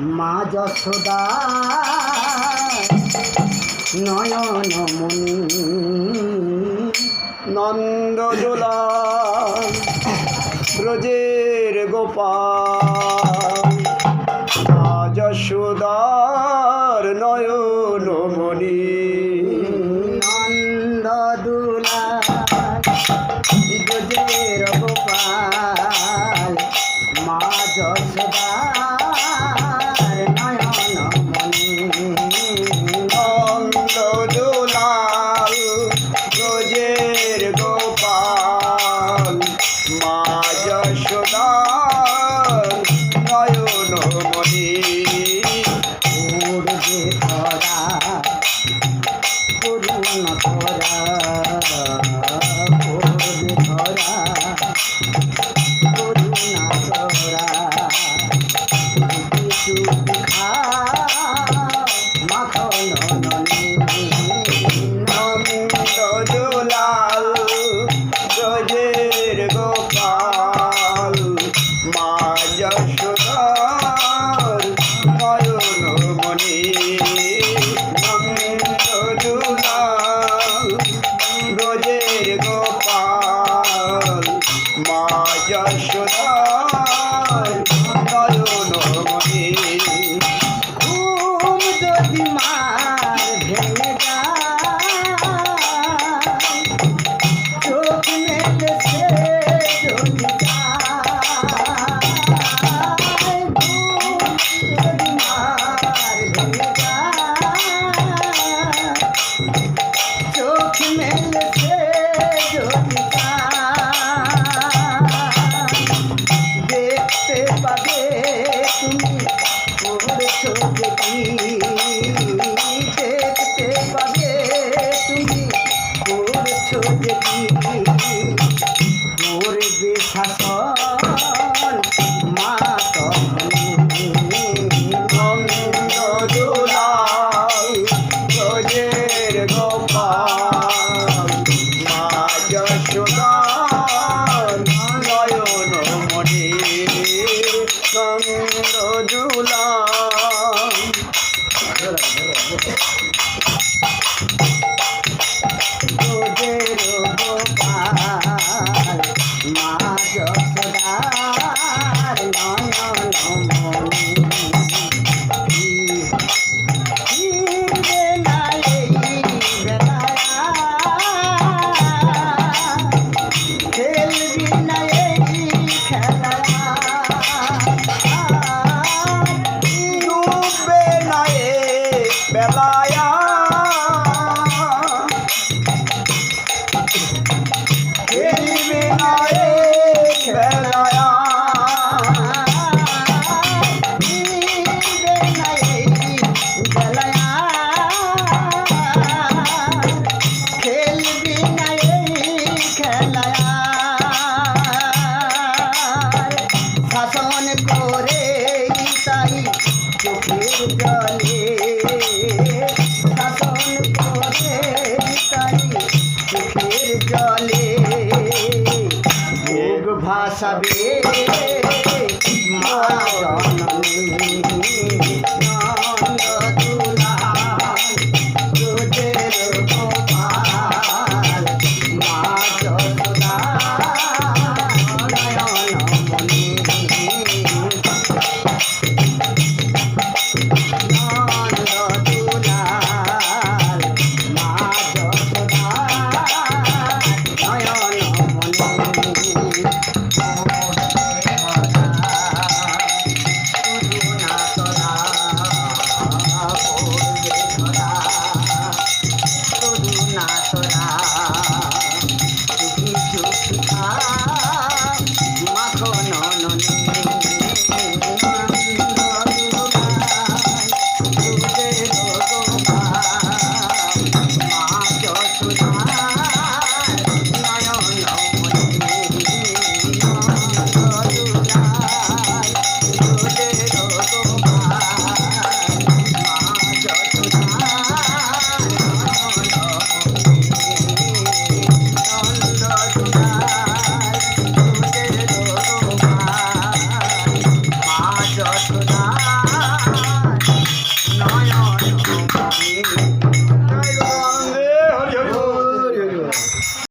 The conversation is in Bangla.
মা যশোদা নয়ন নয়নমণি নন্দ ব্রজের গোপাল মা যশোদা। My Shudha. নয়ন মনে কান্দ জুলা খেলায়া খেলিবে না রে খেলায়া। শাসন করে তাই চোখের জলে। ভাসাবে মা জননী